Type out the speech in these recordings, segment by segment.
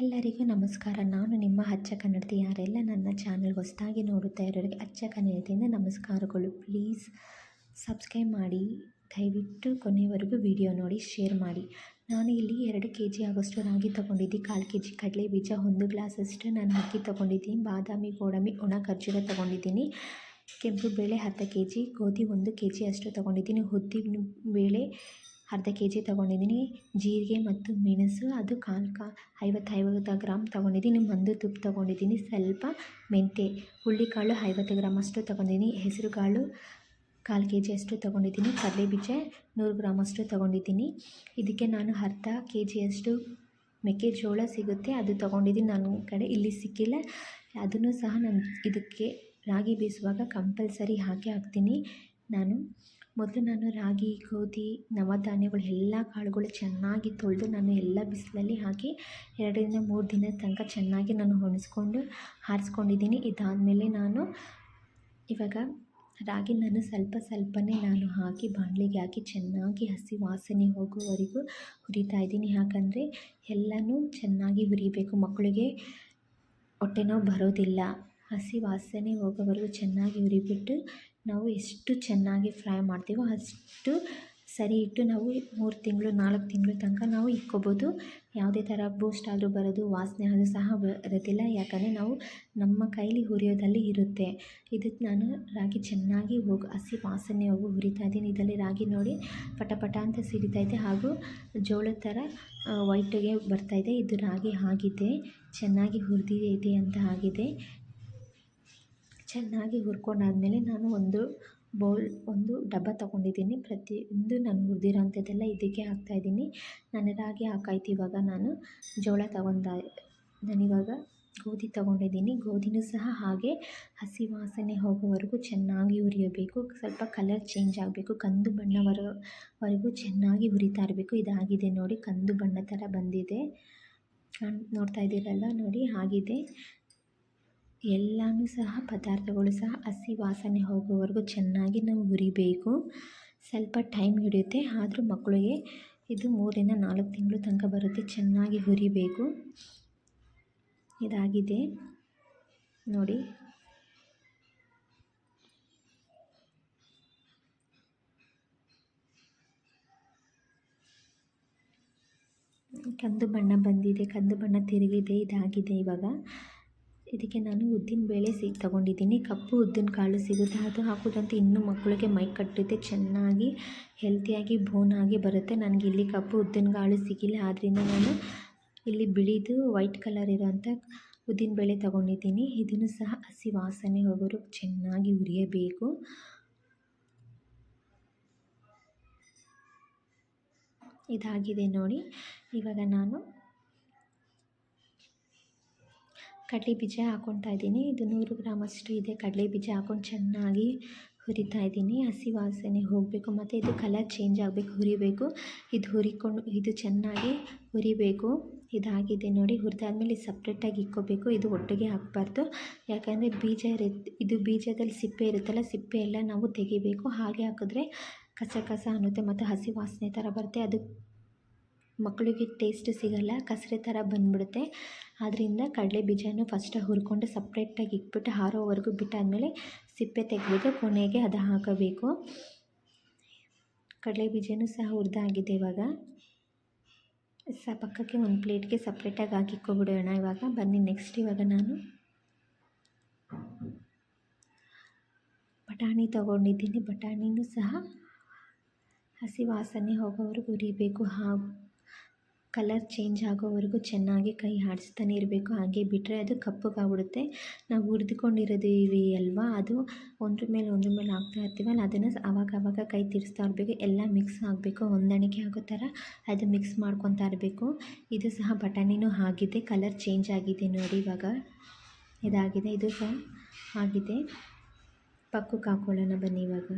ಎಲ್ಲರಿಗೂ ನಮಸ್ಕಾರ. ನಾನು ನಿಮ್ಮ ಅಚ್ಚ ಕನ್ನಡತಿ ಯಾರೆಲ್ಲ ನನ್ನ ಚಾನಲ್ ಹೊಸದಾಗಿ ನೋಡುತ್ತಾ ಇರೋರಿಗೆ ಅಚ್ಚ ಕನ್ನಡತಿಯಿಂದ ನಮಸ್ಕಾರಗಳು. ಪ್ಲೀಸ್ ಸಬ್ಸ್ಕ್ರೈಬ್ ಮಾಡಿ, ದಯವಿಟ್ಟು ಕೊನೆಯವರೆಗೂ ವಿಡಿಯೋ ನೋಡಿ, ಶೇರ್ ಮಾಡಿ. ನಾನು ಇಲ್ಲಿ ಎರಡು ಕೆ ಜಿ ಆಗೋಷ್ಟು ರಾಗಿ ತೊಗೊಂಡಿದ್ದೆ. ಕಾಲು ಕೆ ಜಿ ಕಡಲೆ ಬೀಜ, ಒಂದು ಗ್ಲಾಸ್ ಅಷ್ಟು ನಾನು ಅಕ್ಕಿ ತೊಗೊಂಡಿದ್ದೀನಿ. ಬಾದಾಮಿ, ಗೋಡಂಬಿ, ಒಣ ಖರ್ಜೂರ ತೊಗೊಂಡಿದ್ದೀನಿ. ಕೆಂಪು ಬೇಳೆ ಹತ್ತು ಕೆ ಜಿ ಗೋಧಿ ಒಂದು ಕೆ ಜಿ ಅಷ್ಟು ತೊಗೊಂಡಿದ್ದೀನಿ. ಉದ್ದಿನ ಬೇಳೆ ಅರ್ಧ ಕೆ ಜಿ ತೊಗೊಂಡಿದ್ದೀನಿ. ಜೀರಿಗೆ ಮತ್ತು ಮೆಣಸು, ಅದು ಕಾಲು ಕಾ ಐವತ್ತು ಐವತ್ತು ಗ್ರಾಮ್ ತೊಗೊಂಡಿದ್ದೀನಿ. ಮಂದು ತುಪ್ಪ ತೊಗೊಂಡಿದ್ದೀನಿ. ಸ್ವಲ್ಪ ಮೆಂತ್ಯ, ಹುಳ್ಳಿಕಾಳು ಐವತ್ತು ಗ್ರಾಮ್ ಅಷ್ಟು ತೊಗೊಂಡಿದ್ದೀನಿ. ಹೆಸರು ಕಾಳು ಕಾಲು ಕೆ ಜಿ ಅಷ್ಟು ತೊಗೊಂಡಿದ್ದೀನಿ. ಕಡಲೆ ಬೀಜ ನೂರು ಗ್ರಾಮ್ ಅಷ್ಟು ತೊಗೊಂಡಿದ್ದೀನಿ. ಇದಕ್ಕೆ ನಾನು ಅರ್ಧ ಕೆ ಜಿಯಷ್ಟು ಮೆಕ್ಕೆಜೋಳ ಸಿಗುತ್ತೆ. ಅದು ತೊಗೊಂಡಿದ್ದೀನಿ. ನನ್ನ ಕಡೆ ಇಲ್ಲಿ ಸಿಕ್ಕಿಲ್ಲ. ಅದನ್ನು ಸಹ ನಾನು ಇದಕ್ಕೆ ರಾಗಿ ಬೀಸುವಾಗ ಕಂಪಲ್ಸರಿ ಹಾಕಿ ಹಾಕ್ತೀನಿ. ನಾನು ಮೊದಲು ನಾನು ರಾಗಿ, ಗೋಧಿ, ನವಧಾನ್ಯಗಳು ಎಲ್ಲ ಕಾಳುಗಳು ಚೆನ್ನಾಗಿ ತೊಳೆದು ನಾನು ಎಲ್ಲ ಬಿಸಿಲಲ್ಲಿ ಹಾಕಿ ಎರಡರಿಂದ ಮೂರು ದಿನದ ತನಕ ಚೆನ್ನಾಗಿ ನಾನು ಒಣಸ್ಕೊಂಡು ಆರಿಸ್ಕೊಂಡಿದ್ದೀನಿ ಇದಾದಮೇಲೆ ನಾನು ಇವಾಗ ರಾಗಿ ನಾನು ಸ್ವಲ್ಪ ಸ್ವಲ್ಪನೇ ನಾನು ಹಾಕಿ ಬಾಣಲೆಗೆ ಹಾಕಿ ಚೆನ್ನಾಗಿ ಹಸಿ ವಾಸನೆ ಹೋಗುವವರೆಗೂ ಹುರಿತಾ ಇದ್ದೀನಿ. ಯಾಕಂದರೆ ಎಲ್ಲನೂ ಚೆನ್ನಾಗಿ ಹುರಿಬೇಕು. ಮಕ್ಕಳಿಗೆ ಹೊಟ್ಟೆ ನೋವು ಬರೋದಿಲ್ಲ. ಹಸಿ ವಾಸನೆ ಹೋಗೋವರೆಗೂ ಚೆನ್ನಾಗಿ ಹುರಿಬಿಟ್ಟು ನಾವು ಎಷ್ಟು ಚೆನ್ನಾಗಿ ಫ್ರೈ ಮಾಡ್ತೀವೋ ಅಷ್ಟು ಸರಿ ಇಟ್ಟು ನಾವು ಮೂರು ತಿಂಗಳು, ನಾಲ್ಕು ತಿಂಗಳು ತನಕ ನಾವು ಇಕ್ಕೋಬೋದು. ಯಾವುದೇ ಥರ ಬೂಸ್ಟ್ ಆದರೂ ಬರೋದು, ವಾಸನೆ ಆದರೂ ಸಹ ಬರೋದಿಲ್ಲ. ಯಾಕಂದರೆ ನಾವು ನಮ್ಮ ಕೈಲಿ ಹುರಿಯೋದಲ್ಲಿ ಇರುತ್ತೆ. ಇದಕ್ಕೆ ನಾನು ರಾಗಿ ಚೆನ್ನಾಗಿ ಹೋಗಿ, ಹಸಿ ವಾಸನೆ ಹೋಗು ಹುರಿತಾ ಇದ್ದೀನಿ. ಇದರಲ್ಲಿ ರಾಗಿ ನೋಡಿ ಪಟ ಪಟ ಅಂತ ಇದೆ. ಹಾಗೂ ಜೋಳದ ಥರ ವೈಟಿಗೆ ಇದೆ. ಇದು ರಾಗಿ ಆಗಿದೆ. ಚೆನ್ನಾಗಿ ಹುರಿದಿದೆ ಅಂತ ಆಗಿದೆ. ಚೆನ್ನಾಗಿ ಹುರ್ಕೊಂಡಾದಮೇಲೆ ನಾನು ಒಂದು ಬೌಲ್, ಒಂದು ಡಬ್ಬ ತೊಗೊಂಡಿದ್ದೀನಿ. ಪ್ರತಿಯೊಂದು ನಾನು ಹುರಿದಿರೋ ಅಂಥದ್ದೆಲ್ಲ ಇದಕ್ಕೆ ಹಾಕ್ತಾಯಿದ್ದೀನಿ ನಾನು ರಾಗಿ ಹಾಕಾಯ್ತು ಇವಾಗ ನಾನು ಜೋಳ ತಗೊಂಡ ನಾನಿವಾಗ ಗೋಧಿ ತಗೊಂಡಿದ್ದೀನಿ. ಗೋಧಿನೂ ಸಹ ಹಾಗೆ ಹಸಿ ವಾಸನೆ ಹೋಗೋವರೆಗೂ ಚೆನ್ನಾಗಿ ಹುರಿಯಬೇಕು. ಸ್ವಲ್ಪ ಕಲರ್ ಚೇಂಜ್ ಆಗಬೇಕು. ಕಂದು ಬಣ್ಣವರವರೆಗೂ ಚೆನ್ನಾಗಿ ಉರಿತಾ ಇರಬೇಕು. ಇದಾಗಿದೆ ನೋಡಿ, ಕಂದು ಬಣ್ಣ ಥರ ಬಂದಿದೆ. ನೋಡ್ತಾ ಇದ್ದೀರಲ್ಲ ನೋಡಿ, ಆಗಿದೆ. ಎಲ್ಲನೂ ಸಹ, ಪದಾರ್ಥಗಳು ಸಹ ಹಸಿ ವಾಸನೆ ಹೋಗೋವರೆಗೂ ಚೆನ್ನಾಗಿ ನಾವು ಹುರಿಬೇಕು ಸ್ವಲ್ಪ ಟೈಮ್ ಹಿಡಿಯುತ್ತೆ, ಆದರೂ ಮಕ್ಕಳಿಗೆ ಇದು ಮೂರರಿಂದ ನಾಲ್ಕು ತಿಂಗಳು ತನಕ ಬರುತ್ತೆ ಚೆನ್ನಾಗಿ ಹುರಿಬೇಕು ಇದಾಗಿದೆ. ನೋಡಿ. ಕಂದು ಬಣ್ಣ ಬಂದಿದೆ, ಕಂದು ಬಣ್ಣ ತಿರುಗಿದೆ, ಇದಾಗಿದೆ ಇವಾಗ. ಇದಕ್ಕೆ ನಾನು ಉದ್ದಿನ ಬೇಳೆ ಸಿ, ತೊಗೊಂಡಿದ್ದೀನಿ. ಕಪ್ಪು ಉದ್ದಿನ ಕಾಳು ಸಿಗುತ್ತೆ. ಅದು ಹಾಕೋದಂತೂ ಇನ್ನೂ ಮಕ್ಕಳಿಗೆ ಮೈ ಕಟ್ಟುತ್ತೆ. ಚೆನ್ನಾಗಿ ಹೆಲ್ತಿಯಾಗಿ ಬೋನಾಗಿ ಬರುತ್ತೆ. ನನಗೆ ಇಲ್ಲಿ ಕಪ್ಪು ಉದ್ದಿನ ಕಾಳು ಸಿಗಿಲ್ಲ. ಆದ್ದರಿಂದ ನಾನು ಇಲ್ಲಿ ಬಿಳಿದು ವೈಟ್ ಕಲರ್ ಇರೋಂಥ ಉದ್ದಿನ ಬೇಳೆ ತೊಗೊಂಡಿದ್ದೀನಿ. ಇದನ್ನು ಸಹ ಹಸಿ ವಾಸನೆ ಹೋಗೋರು ಚೆನ್ನಾಗಿ ಉರಿಯಬೇಕು ಇದಾಗಿದೆ ನೋಡಿ. ಇವಾಗ ನಾನು ಕಡಲೆ ಬೀಜ ಹಾಕ್ಕೊಳ್ತಾ ಇದ್ದೀನಿ. ಇದು ನೂರು ಗ್ರಾಮ್ ಅಷ್ಟು ಇದೆ. ಕಡಲೆ ಬೀಜ ಹಾಕ್ಕೊಂಡು ಚೆನ್ನಾಗಿ ಹುರಿತಾ ಇದ್ದೀನಿ. ಹಸಿ ವಾಸನೆ ಹೋಗಬೇಕು. ಮತ್ತು ಇದು ಕಲರ್ ಚೇಂಜ್ ಆಗಬೇಕು. ಹುರಿಬೇಕು. ಇದು ಹುರಿಕೊಂಡು, ಇದು ಚೆನ್ನಾಗಿ ಹುರಿಬೇಕು. ಇದಾಗಿದೆ ನೋಡಿ. ಹುರಿದಾದ್ಮೇಲೆ ಸಪ್ರೇಟಾಗಿ ಇಕ್ಕೋಬೇಕು. ಇದು ಒಟ್ಟಿಗೆ ಹಾಕಬಾರ್ದು. ಯಾಕಂದರೆ ಬೀಜ ಇರುತ್ತೆ ಇದು ಬೀಜದಲ್ಲಿ ಸಿಪ್ಪೆ ಇರುತ್ತಲ್ಲ, ಸಿಪ್ಪೆ ಎಲ್ಲ ನಾವು ತೆಗಿಬೇಕು. ಹಾಗೆ ಹಾಕಿದ್ರೆ ಕಸ ಕಸ ಅನ್ನುತ್ತೆ. ಮತ್ತು ಹಸಿ ವಾಸನೆ ಥರ ಬರುತ್ತೆ. ಅದು ಮಕ್ಕಳಿಗೆ ಟೇಸ್ಟ್ ಸಿಗಲ್ಲ, ಕಸರೆ ಥರ ಬಂದುಬಿಡುತ್ತೆ. ಆದ್ದರಿಂದ ಕಡಲೆ ಬೀಜನೂ ಫಸ್ಟ್ ಹುರ್ಕೊಂಡು ಸಪ್ರೇಟಾಗಿ ಇಟ್ಬಿಟ್ಟು ಹಾರೋವರೆಗೂ ಬಿಟ್ಟಾದಮೇಲೆ ಸಿಪ್ಪೆ ತೆಗೆದು ಕೊನೆಗೆ ಅದು ಹಾಕಬೇಕು. ಕಡಲೆ ಬೀಜನೂ ಸಹ ಹುರಿದಾಗಿದೆ ಇವಾಗ. ಸ, ಪಕ್ಕಕ್ಕೆ ಒಂದು ಪ್ಲೇಟ್ಗೆ ಸಪ್ರೇಟಾಗಿ ಹಾಕಿ ಇಕ್ಕೊಬಿಡೋಣ ಇವಾಗ. ಬನ್ನಿ ನೆಕ್ಸ್ಟ್ ಇವಾಗ ನಾನು. ಬಟಾಣಿ ತೊಗೊಂಡಿದ್ದೀನಿ. ಬಟಾಣಿನೂ ಸಹ ಹಸಿ ವಾಸನೆ ಹೋಗೋವರೆಗೂ ಹುರಿಬೇಕು. ಹಾಗೂ ಕಲರ್ ಚೇಂಜ್ ಆಗೋವರೆಗೂ ಚೆನ್ನಾಗಿ ಕೈ ಆಡಿಸ್ತಾನೆ ಇರಬೇಕು. ಹಾಗೆ ಬಿಟ್ಟರೆ ಅದು ಕಪ್ಪಗಾಗ್ಬಿಡುತ್ತೆ. ನಾವು ಹುರಿದುಕೊಂಡಿರೋದೀವಿ ಅಲ್ವಾ? ಅದು ಒಂದ್ರ ಮೇಲೆ ಒಂದ್ರ ಮೇಲೆ ಹಾಕ್ತಾ ಇರ್ತೀವಲ್ಲ, ಅದನ್ನು ಆವಾಗ ಆವಾಗ ಕೈ ತಿರ್ಸ್ತಾ ಇರಬೇಕು. ಎಲ್ಲ ಮಿಕ್ಸ್ ಆಗಬೇಕು. ಹೊಂದಾಣಿಕೆ ಆಗೋ ಥರ ಅದು ಮಿಕ್ಸ್ ಮಾಡ್ಕೊತಾ ಇರಬೇಕು. ಇದು ಸಹ ಬಟಾಣಿನೂ ಆಗಿದೆ. ಕಲರ್ ಚೇಂಜ್ ಆಗಿದೆ ನೋಡಿ ಇವಾಗ. ಇದಾಗಿದೆ. ಇದು ಸಹ ಆಗಿದೆ. ಪಕ್ಕಕ್ಕೆ ಹಾಕ್ಕೊಳ್ಳೋಣ ಬನ್ನಿ ಇವಾಗ.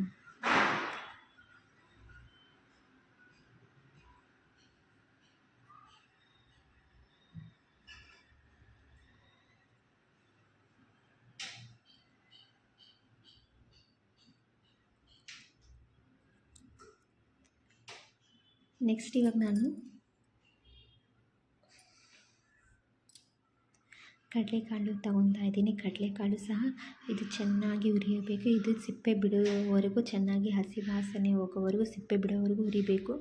ನೆಕ್ಸ್ಟ್ ಇವಾಗ ನಾನು ಕಡಲೆಕಾಳು ತಗೊತಾ ಇದ್ದೀನಿ. ಕಡಲೆಕಾಳು ಸಹ ಇದು ಚೆನ್ನಾಗಿ ಉರಿಯಬೇಕು. ಇದು ಸಿಪ್ಪೆ ಬಿಡುವವರೆಗೂ ಚೆನ್ನಾಗಿ ಹಸಿ ವಾಸನೆ ಹೋಗೋವರೆಗೂ ಸಿಪ್ಪೆ ಬಿಡೋವರೆಗೂ ಉರಿಬೇಕು.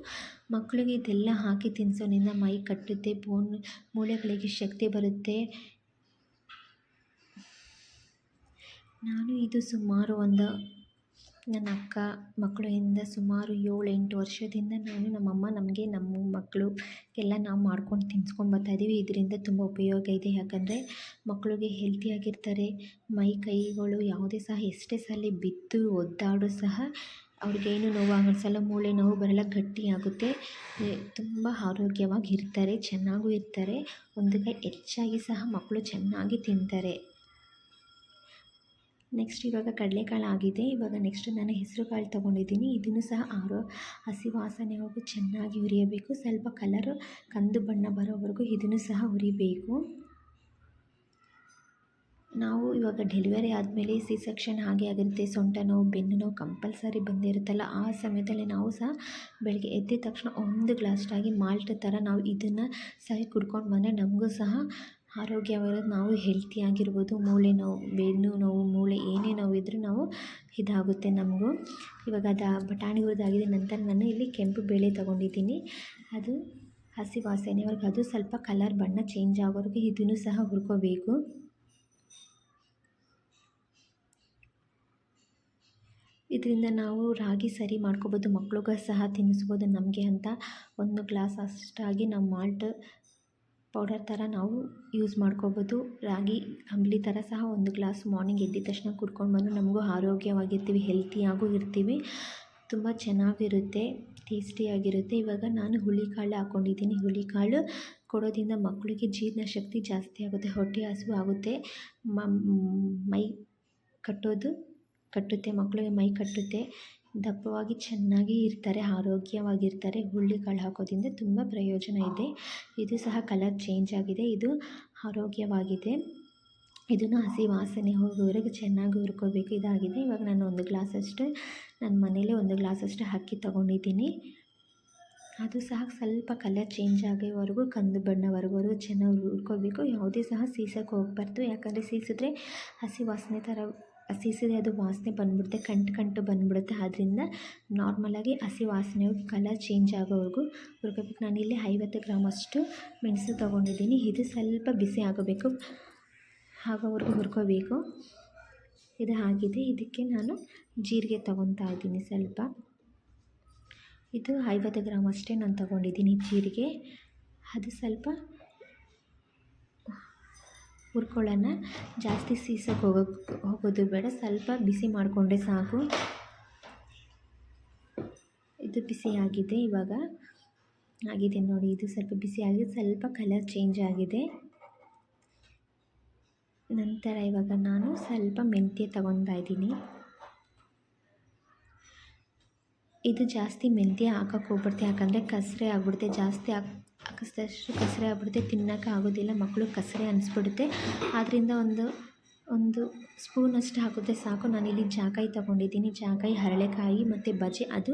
ಮಕ್ಕಳಿಗೆ ಇದೆಲ್ಲ ಹಾಕಿ ತಿನ್ನಿಸೋದ್ರಿಂದ ಮೈ ಕಟ್ಟುತ್ತೆ, ಬೋನ್ ಮೂಳೆಗಳಿಗೆ ಶಕ್ತಿ ಬರುತ್ತೆ. ನಾನು ಇದು ಸುಮಾರು ಒಂದು ನನ್ನ ಅಕ್ಕ ಮಕ್ಕಳಿಂದ ಸುಮಾರು ಏಳು ಎಂಟು ವರ್ಷದಿಂದ ನಾನು ನಮ್ಮಮ್ಮ ನಮಗೆ ನಮ್ಮ ಮಕ್ಕಳು ಎಲ್ಲ ನಾವು ಮಾಡ್ಕೊಂಡು ತಿನ್ಸ್ಕೊಂಡು ಬರ್ತಾಯಿದ್ದೀವಿ ಇದರಿಂದ ತುಂಬ ಉಪಯೋಗ ಇದೆ. ಯಾಕಂದರೆ ಮಕ್ಕಳಿಗೆ ಹೆಲ್ತಿಯಾಗಿರ್ತಾರೆ ಮೈ ಕೈಗಳು ಯಾವುದೇ ಸಹ ಎಷ್ಟೇ ಸಲ ಬಿದ್ದು ಒದ್ದಾಡೋ ಸಹ ಅವ್ರಿಗೇನು ನೋವು ಸಲ ಮೂಳೆ ನೋವು ಬರಲ್ಲ ಗಟ್ಟಿಯಾಗುತ್ತೆ ತುಂಬ ಆರೋಗ್ಯವಾಗಿ ಇರ್ತಾರೆ, ಚೆನ್ನಾಗೂ ಇರ್ತಾರೆ. ಒಂದು ಕೈ ಹೆಚ್ಚಾಗಿ ಸಹ ಮಕ್ಕಳು ಚೆನ್ನಾಗಿ ತಿಂತಾರೆ. ನೆಕ್ಸ್ಟ್ ಇವಾಗ ಕಡಲೆಕಾಳು ಆಗಿದೆ. ಇವಾಗ ನೆಕ್ಸ್ಟ್ ನಾನು ಹೆಸರು ಕಾಳು ತೊಗೊಂಡಿದ್ದೀನಿ. ಇದನ್ನು ಸಹ ಆರೋ ಹಸಿ ವಾಸನೆ ಹೋಗಿ ಚೆನ್ನಾಗಿ ಹುರಿಯಬೇಕು. ಸ್ವಲ್ಪ ಕಲರು ಕಂದು ಬಣ್ಣ ಬರೋವರೆಗೂ ಇದನ್ನು ಸಹ ಹುರಿಬೇಕು. ನಾವು ಇವಾಗ ಡೆಲಿವರಿ ಆದಮೇಲೆ ಸಿ ಸೆಕ್ಷನ್ ಹಾಗೆ ಆಗಿರುತ್ತೆ. ಸೊಂಟ ನೋವು, ಬೆನ್ನು ನೋವು ಕಂಪಲ್ಸರಿ ಬಂದೇ ಇರುತ್ತಲ್ಲ ಆ ಸಮಯದಲ್ಲಿ ನಾವು ಸಹ ಬೆಳಗ್ಗೆ ಎದ್ದಿದ ತಕ್ಷಣ ಒಂದು ಗ್ಲಾಸ್ಟಾಗಿ ಮಾಲ್ಟ್ ಥರ ನಾವು ಇದನ್ನು ಸಹ ಕುಡ್ಕೊಂಡು ಬಂದರೆ ನಮಗೂ ಸಹ ಆರೋಗ್ಯವಾಗಿರೋದು ನಾವು ಹೆಲ್ತಿಯಾಗಿರ್ಬೋದು ಮೂಳೆ ನೋವು, ಬೆನ್ನು ನೋವು, ಮೂಳೆ ಏನೇ ನೋವು ಇದ್ದರೂ ನಾವು ಇದಾಗುತ್ತೆ ನಮಗೂ. ಇವಾಗ ಅದು ಬಟಾಣಿ ಹುರಿದಾಗಿದೆ ನಂತರ ನಾನು ಇಲ್ಲಿ ಕೆಂಪು ಬೇಳೆ ತೊಗೊಂಡಿದ್ದೀನಿ. ಅದು ಹಸಿ ವಾಸನೆವರೆಗೂ ಅದು ಸ್ವಲ್ಪ ಕಲರ್ ಬಣ್ಣ ಚೇಂಜ್ ಆಗೋವರೆಗೂ ಇದನ್ನು ಸಹ ಹುರ್ಕೋಬೇಕು. ಇದರಿಂದ ನಾವು ರಾಗಿ ಸರಿ ಮಾಡ್ಕೋಬೋದು ಮಕ್ಕಳಿಗೂ ಸಹ ತಿನ್ನಿಸ್ಬೋದು ನಮಗೆ ಅಂತ ಒಂದು ಗ್ಲಾಸ್ ಅಷ್ಟಾಗಿ ನಾವು ಮಾಲ್ಟ್ ಪೌಡರ್ ಥರ ನಾವು ಯೂಸ್ ಮಾಡ್ಕೋಬೋದು. ರಾಗಿ, ಅಂಬಲಿ ಥರ ಸಹ ಒಂದು ಗ್ಲಾಸ್ ಮಾರ್ನಿಂಗ್ ಎದ್ದಿದ ತಕ್ಷಣ ಕುಡ್ಕೊಂಡು ಬಂದು ನಮಗೂ ಆರೋಗ್ಯವಾಗಿರ್ತೀವಿ ಹೆಲ್ತಿಯಾಗೂ ಇರ್ತೀವಿ. ತುಂಬ ಚೆನ್ನಾಗಿರುತ್ತೆ ಟೇಸ್ಟಿಯಾಗಿರುತ್ತೆ ಇವಾಗ ನಾನು ಹುಳಿ ಕಾಳು ಹಾಕೊಂಡಿದ್ದೀನಿ. ಹಾಕ್ಕೊಂಡಿದ್ದೀನಿ ಹುಳಿಕಾಳು ಕೊಡೋದ್ರಿಂದ ಮಕ್ಕಳಿಗೆ ಜೀರ್ಣಶಕ್ತಿ ಜಾಸ್ತಿ ಆಗುತ್ತೆ, ಹೊಟ್ಟೆ ಹಸಿವು ಆಗುತ್ತೆ. ಮೈ ಕಟ್ಟೋದು ಕಟ್ಟುತ್ತೆ ಮಕ್ಕಳಿಗೆ ಮೈ ಕಟ್ಟುತ್ತೆ. ದಪ್ಪವಾಗಿ ಚೆನ್ನಾಗಿ ಇರ್ತಾರೆ, ಆರೋಗ್ಯವಾಗಿರ್ತಾರೆ ಹುರುಳಿಕಾಳು ಹಾಕೋದ್ರಿಂದ ತುಂಬ ಪ್ರಯೋಜನ ಇದೆ. ಇದು ಸಹ ಕಲರ್ ಚೇಂಜ್ ಆಗಿದೆ, ಇದು ಆರೋಗ್ಯವಾಗಿದೆ. ಇದನ್ನು ಹಸಿ ವಾಸನೆ ಹೋಗೋವರೆಗೆ ಚೆನ್ನಾಗಿ ಹುರ್ಕೋಬೇಕು, ಇದಾಗಿದೆ. ಇವಾಗ ನಾನು ಒಂದು ಗ್ಲಾಸಷ್ಟು, ನನ್ನ ಮನೇಲಿ ಒಂದು ಗ್ಲಾಸಷ್ಟು ಅಕ್ಕಿ ತೊಗೊಂಡಿದ್ದೀನಿ. ಅದು ಸಹ ಸ್ವಲ್ಪ ಕಲರ್ ಚೇಂಜ್ ಆಗೋವರೆಗೂ, ಕಂದು ಬಣ್ಣವರೆಗೂ ಚೆನ್ನಾಗಿ ಹುರ್ಕೋಬೇಕು. ಯಾವುದೇ ಸಹ ಸೀಸಕ್ಕೆ ಹೋಗ್ಬಾರ್ದು, ಯಾಕಂದರೆ ಸೀಸಿದ್ರೆ ಹಸಿ ವಾಸನೆ ಥರ ಹಸಿಸಿದ್ರೆ ಅದು ವಾಸನೆ ಬಂದುಬಿಡುತ್ತೆ, ಕಂಟು ಕಂಟು ಬಂದುಬಿಡುತ್ತೆ. ಆದ್ದರಿಂದ ನಾರ್ಮಲಾಗಿ ಹಸಿ ವಾಸನೆ ಕಲರ್ ಚೇಂಜ್ ಆಗೋವರೆಗೂ ಹುರ್ಕೋಬೇಕು. ನಾನಿಲ್ಲಿ ಐವತ್ತು ಗ್ರಾಮ್ ಅಷ್ಟು ಮೆಣಸು ತೊಗೊಂಡಿದ್ದೀನಿ. ಇದು ಸ್ವಲ್ಪ ಬಿಸಿ ಆಗಬೇಕು. ಆಗೋವರೆಗೂ ಹುರ್ಕೋಬೇಕು. ಇದು ಆಗಿದೆ. ಇದಕ್ಕೆ ನಾನು ಜೀರಿಗೆ ತೊಗೊತಾ ಇದ್ದೀನಿ ಸ್ವಲ್ಪ. ಇದು ಐವತ್ತು ಗ್ರಾಮ್ ಅಷ್ಟೇ ನಾನು ತೊಗೊಂಡಿದ್ದೀನಿ ಜೀರಿಗೆ. ಅದು ಸ್ವಲ್ಪ ಹುರ್ಕೊಳ್ಳೋಣ ಜಾಸ್ತಿ ಸೀಸಕ್ಕೆ ಹೋಗೋಕ್ಕೆ ಹೋಗೋದು ಬೇಡ. ಸ್ವಲ್ಪ ಬಿಸಿ ಮಾಡಿಕೊಂಡ್ರೆ ಸಾಕು. ಇದು ಬಿಸಿ ಆಗಿದೆ ಇವಾಗ. ಆಗಿದೆ ನೋಡಿ, ಇದು ಸ್ವಲ್ಪ ಬಿಸಿ ಆಗಿದೆ. ಸ್ವಲ್ಪ ಕಲರ್ ಚೇಂಜ್ ಆಗಿದೆ. ನಂತರ ಇವಾಗ ನಾನು ಸ್ವಲ್ಪ ಮೆಂತ್ಯ ತಗೊತಾ ಇದ್ದೀನಿ. ಇದು ಜಾಸ್ತಿ ಮೆಂತ್ಯ ಹಾಕೋಕ್ಕೆ ಹೋಗ್ಬಿಡ್ತೆ ಯಾಕಂದರೆ ಕಸರೆ ಆಗ್ಬಿಡುತ್ತೆ. ಜಾಸ್ತಿ ಹಾಕಿ ಹಾಕಿಸ್ದಷ್ಟು ಕಸರೆ ಆಗ್ಬಿಡುತ್ತೆ ತಿನ್ನೋಕೆ ಆಗೋದಿಲ್ಲ ಮಕ್ಕಳು ಕಸರೆ ಅನಿಸ್ಬಿಡುತ್ತೆ. ಆದ್ದರಿಂದ ಒಂದು ಒಂದು ಸ್ಪೂನಷ್ಟು ಹಾಕಿದ್ರೆ ಸಾಕು. ನಾನಿಲ್ಲಿ ಜಾಕಾಯಿ ತೊಗೊಂಡಿದ್ದೀನಿ. ಜಾಕಾಯಿ, ಹರಳೆಕಾಯಿ ಮತ್ತು ಬಜೆ ಅದು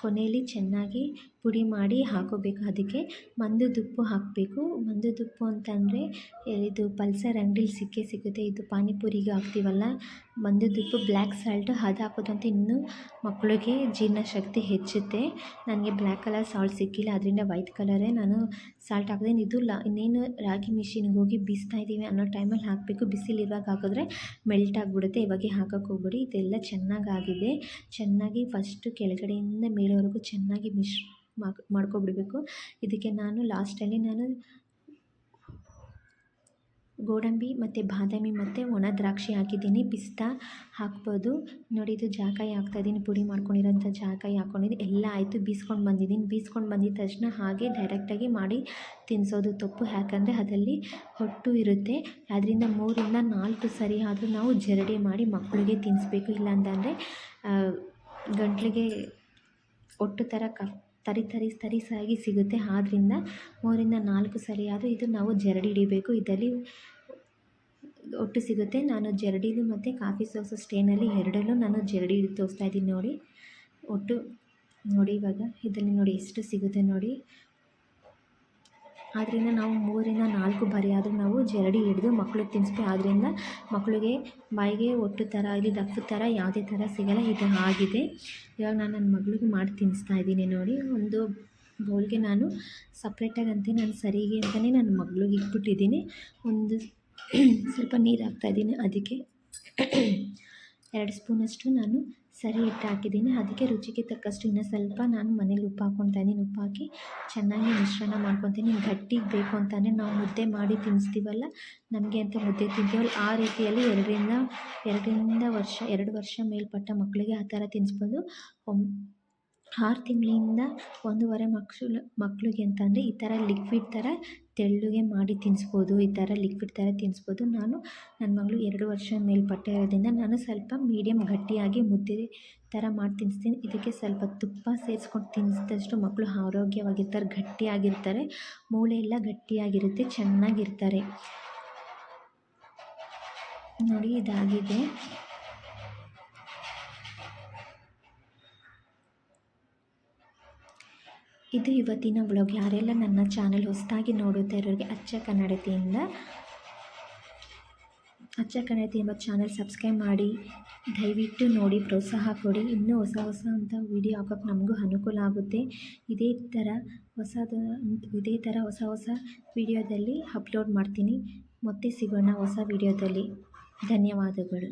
ಕೊನೆಯಲ್ಲಿ ಚೆನ್ನಾಗಿ ಪುಡಿ ಮಾಡಿ ಹಾಕೋಬೇಕು. ಅದಕ್ಕೆ ಮಂದುದುಪ್ಪು ಹಾಕಬೇಕು. ಮಂದುದುಪ್ಪು ಅಂತಂದರೆ ಇದು ಪಲ್ಸರ್ ಅಂಗಡಿಲಿ ಸಿಕ್ಕೇ ಸಿಗುತ್ತೆ. ಇದು ಪಾನಿಪುರಿಗೆ ಹಾಕ್ತೀವಲ್ಲ ಮಂದದುಪ್ಪು ಬ್ಲ್ಯಾಕ್ ಸಾಲ್ಟ್ ಅದು ಹಾಕೋದಂತ ಇನ್ನೂ ಮಕ್ಕಳಿಗೆ ಜೀರ್ಣಶಕ್ತಿ ಹೆಚ್ಚುತ್ತೆ. ನನಗೆ ಬ್ಲ್ಯಾಕ್ ಕಲರ್ ಸಾಲ್ಟ್ ಸಿಕ್ಕಿಲ್ಲ ಅದರಿಂದ ವೈಟ್ ಕಲರೇ ನಾನು ಸಾಲ್ಟ್ ಹಾಕಿದೆ. ಇದು ಲ, ಇನ್ನೇನು ರಾಗಿ ಮಿಷಿನ್ಗೆ ಹೋಗಿ ಬೀಸ್ತಾ ಇದ್ದೀವಿ ಅನ್ನೋ ಟೈಮಲ್ಲಿ ಹಾಕಬೇಕು. ಬಿಸಿಲಿರುವಾಗ ಹಾಕಿದ್ರೆ ಮೆಲ್ಟ್ ಆಗಿಬಿಡುತ್ತೆ. ಇವಾಗೆ ಹಾಕೋಕೆ ಹೋಗ್ಬಿಡಿ. ಇದೆಲ್ಲ ಚೆನ್ನಾಗಾಗಿದೆ. ಚೆನ್ನಾಗಿ ಫಸ್ಟು ಕೆಳಗಡೆಯಿಂದ ಮೇಲೆವರೆಗೂ ಚೆನ್ನಾಗಿ ಮಿಶ್ ಮಾಡ್ಕೊಬಿಡಬೇಕು. ಇದಕ್ಕೆ ನಾನು ಲಾಸ್ಟಲ್ಲಿ ನಾನು ಗೋಡಂಬಿ ಮತ್ತು ಬಾದಾಮಿ ಮತ್ತು ಒಣ ದ್ರಾಕ್ಷಿ ಹಾಕಿದ್ದೀನಿ. ಪಿಸ್ತಾ ಹಾಕ್ಬೋದು. ನೋಡಿ, ಇದು ಜಾಕಾಯಿ ಹಾಕ್ತಾಯಿದ್ದೀನಿ. ಪುಡಿ ಮಾಡ್ಕೊಂಡಿರೋಂಥ ಜಾಕಾಯಿ ಹಾಕ್ಕೊಂಡಿದ್ದು ಎಲ್ಲ ಆಯಿತು. ಬೀಸ್ಕೊಂಡು ಬಂದಿದ್ದೀನಿ. ಬೀಸ್ಕೊಂಡು ಬಂದಿದ್ದ ತಕ್ಷಣ ಹಾಗೆ ಡೈರೆಕ್ಟಾಗಿ ಮಾಡಿ ತಿನ್ನಿಸೋದು ತಪ್ಪು. ಯಾಕಂದರೆ ಅದರಲ್ಲಿ ಹೊಟ್ಟು ಇರುತ್ತೆ. ಅದರಿಂದ ಮೂರಿಂದ ನಾಲ್ಕು ಸರಿ ಆದರೂ ನಾವು ಜರಡಿ ಮಾಡಿ ಮಕ್ಕಳಿಗೆ ತಿನ್ನಿಸ್ಬೇಕು ಇಲ್ಲಾಂತಂದರೆ ಗಂಟ್ಲಿಗೆ ಹೊಟ್ಟು ಥರ ಕ ತರಿ ತರಿ ತರಿಸಾಗಿ ಸಿಗುತ್ತೆ. ಆದ್ದರಿಂದ ಮೂರಿಂದ ನಾಲ್ಕು ಸರಿ ಆದರೂ ಇದು ನಾವು ಜರಡಿ ಹಿಡಿಬೇಕು. ಇದರಲ್ಲಿ ಒಟ್ಟು ಸಿಗುತ್ತೆ. ನಾನು ಜರಡಿಲು ಮತ್ತು ಕಾಫಿ ಸೋಸು ಸ್ಟೇನಲ್ಲಿ ಎರಡಲ್ಲೂ ನಾನು ಜರಡಿ ತೋರಿಸ್ತಾ ಇದ್ದೀನಿ ನೋಡಿ. ಒಟ್ಟು ನೋಡಿ ಇವಾಗ ಇದರಲ್ಲಿ ನೋಡಿ ಎಷ್ಟು ಸಿಗುತ್ತೆ ನೋಡಿ. ಆದ್ದರಿಂದ ನಾವು ಮೂರರಿಂದ ನಾಲ್ಕು ಬಾರಿ ಆದರೂ ನಾವು ಜರಡಿ ಹಿಡಿದು ಮಕ್ಳಿಗೆ ತಿನ್ನಿಸ್ಬೇಕು ಆದ್ದರಿಂದ ಮಕ್ಕಳಿಗೆ ಬಾಯಿಗೆ ಒಟ್ಟು ಥರ ಆಗಲಿ ದಪ್ಪ ಥರ ಯಾವುದೇ ಥರ ಸಿಗಲ್ಲ, ಇದು ಆಗಿದೆ. ಇವಾಗ ನಾನು ನನ್ನ ಮಗಳಿಗೆ ಮಾಡಿ ತಿನ್ನಿಸ್ತಾ ಇದ್ದೀನಿ ನೋಡಿ. ಒಂದು ಬೌಲ್ಗೆ ನಾನು ಸಪ್ರೇಟಾಗಿ ಅಂತ ನಾನು ಸರಿಗೆ ಅಂತಲೇ ನನ್ನ ಮಗ್ಳಿಗೆ ಇಟ್ಬಿಟ್ಟಿದ್ದೀನಿ. ಒಂದು ಸ್ವಲ್ಪ ನೀರು ಹಾಕ್ತಾಯಿದ್ದೀನಿ ಅದಕ್ಕೆ ಎರಡು ಸ್ಪೂನಷ್ಟು ನಾನು ಸರಿ ಹಿಟ್ಟು ಹಾಕಿದ್ದೀನಿ ಅದಕ್ಕೆ ರುಚಿಗೆ ತಕ್ಕಷ್ಟು ಇನ್ನೂ ಸ್ವಲ್ಪ ನಾನು ಮನೇಲಿ ಉಪ್ಪು ಹಾಕ್ಕೊತಾ ಇದ್ದೀನಿ ಉಪ್ಪು ಹಾಕಿ ಚೆನ್ನಾಗಿ ಮಿಶ್ರಣ ಮಾಡ್ಕೊತೀನಿ. ಗಟ್ಟಿಗೆ ಬೇಕು ಅಂತಲೇ ನಾವು ಮುದ್ದೆ ಮಾಡಿ ತಿನ್ನಿಸ್ತೀವಲ್ಲ ನಮಗೆ ಅಂತ ಮುದ್ದೆ ತಿಂತೀವಲ್ಲ, ಆ ರೀತಿಯಲ್ಲಿ ಎರಡರಿಂದ ಎರಡರಿಂದ ವರ್ಷ, ಎರಡು ವರ್ಷ ಮೇಲ್ಪಟ್ಟ ಮಕ್ಕಳಿಗೆ ಆ ಥರ ತಿನ್ನಿಸ್ಬೋದು ಆರು ತಿಂಗಳಿಂದ ಒಂದೂವರೆ ಮಕ್ಳು ಮಕ್ಳಿಗೆ ಅಂತಂದರೆ ಈ ಥರ ಲಿಕ್ವಿಡ್ ಥರ ತೆಳ್ಳಗೆ ಮಾಡಿ ತಿನ್ನಿಸ್ಬೋದು ಈ ಥರ ಲಿಕ್ವಿಡ್ ಥರ ತಿನ್ನಿಸ್ಬೋದು ನಾನು ನನ್ನ ಮಗಳು ಎರಡು ವರ್ಷ ಮೇಲ್ಪಟ್ಟೆ ಇರೋದ್ರಿಂದ ನಾನು ಸ್ವಲ್ಪ ಮೀಡಿಯಮ್ ಗಟ್ಟಿಯಾಗಿ ಮುದ್ದೆ ಥರ ಮಾಡಿ ತಿನ್ನಿಸ್ತೀನಿ ಇದಕ್ಕೆ ಸ್ವಲ್ಪ ತುಪ್ಪ ಸೇರಿಸ್ಕೊಂಡು ತಿನ್ನಿಸಿದಷ್ಟು ಮಕ್ಕಳು ಆರೋಗ್ಯವಾಗಿರ್ತಾರೆ, ಗಟ್ಟಿಯಾಗಿರ್ತಾರೆ. ಮೂಳೆ ಎಲ್ಲ ಗಟ್ಟಿಯಾಗಿರುತ್ತೆ, ಚೆನ್ನಾಗಿರ್ತಾರೆ. ನೋಡಿ, ಇದಾಗಿದೆ. ಇದು ಇವತ್ತಿನ ಬ್ಲಾಗ್ ಯಾರೆಲ್ಲ ನನ್ನ ಚಾನಲ್ ಹೊಸದಾಗಿ ನೋಡುತ್ತಾ ಇರೋರಿಗೆ ಅಚ್ಚ ಕನ್ನಡತಿಯಿಂದ, ಅಚ್ಚ ಕನ್ನಡತಿ ಎಂಬ ಚಾನಲ್ ಸಬ್ಸ್ಕ್ರೈಬ್ ಮಾಡಿ, ದಯವಿಟ್ಟು ನೋಡಿ, ಪ್ರೋತ್ಸಾಹ ಕೊಡಿ. ಇನ್ನೂ ಹೊಸ ಹೊಸ ಅಂತ ವೀಡಿಯೋ ಹಾಕೋಕ್ಕೆ ನಮಗೂ ಅನುಕೂಲ ಆಗುತ್ತೆ. ಇದೇ ಥರ ಹೊಸದ, ಇದೇ ಥರ ಹೊಸ ಹೊಸ ವಿಡಿಯೋದಲ್ಲಿ ಅಪ್ಲೋಡ್ ಮಾಡ್ತೀನಿ. ಮತ್ತೆ ಸಿಗೋಣ ಹೊಸ ವಿಡಿಯೋದಲ್ಲಿ ಧನ್ಯವಾದಗಳು.